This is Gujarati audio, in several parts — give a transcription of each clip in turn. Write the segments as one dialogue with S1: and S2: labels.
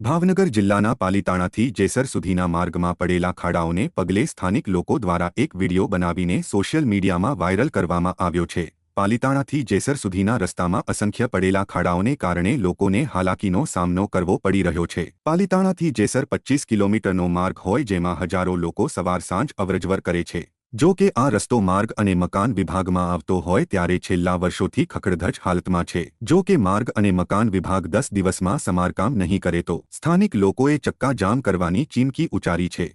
S1: ભાવનગર જિલ્લાના પાલીતાણાથી જેસર સુધીના માર્ગમાં પડેલા ખાડાઓને પગલે સ્થાનિક લોકો દ્વારા એક વીડિયો બનાવીને સોશિયલ મીડિયામાં વાયરલ કરવામાં આવ્યો છે. પાલીતાણાથી જેસર સુધીના રસ્તામાં અસંખ્ય પડેલા ખાડાઓને કારણે લોકોને હાલાકીનો સામનો કરવો પડી રહ્યો છે. પાલીતાણાથી જેસર પચ્ચીસ કિલોમીટરનો માર્ગ હોય જેમાં હજારો લોકો સવાર સાંજ અવરજવર કરે છે. જો કે આ રસ્તો માર્ગ અને મકાન વિભાગમાં આવતો હોય ત્યારે છેલ્લા વર્ષોથી ખખડધજ હાલતમાં છે. જો કે માર્ગ અને મકાન વિભાગ દસ દિવસમાં સમારકામ નહીં કરે તો સ્થાનિક લોકોએ ચક્કા જામ કરવાની ચીમકી ઉચ્ચારી છે.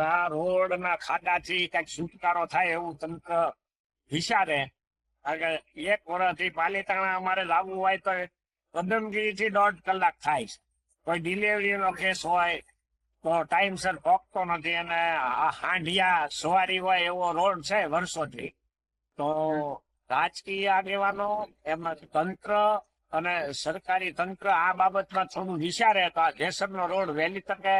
S2: આ રોડ ના ખાડાથી કંઈક છુટકારો થાય એવું તંત્ર વિચારે કારણ કે એક વર્ષથી પાલીતાણા અમારે લાવવું હોય તો પદમગીરી થી દોઢ કલાક થાય. કોઈ ડિલિવરી નો કેસ હોય તો ટાઈમસર પહોંચતો નથી અને હાંડિયા સવારી હોય એવો રોડ છે વર્ષોથી તો રાજકીય આગેવાનો એમાં તંત્ર અને સરકારી તંત્ર આ બાબતમાં થોડું વિચારે તો આ જેસરનો રોડ વહેલી તકે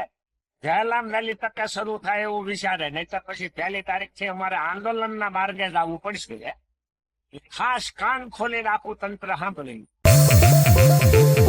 S2: વહેલામ વહેલી તકે શરૂ થાય એવું વિચારે, નહીતર પછી પહેલી તારીખ છે અમારે આંદોલનના માર્ગે જ આવવું પડશે ખાસ કાન ખોલી રાખવું તંત્ર સાંભળી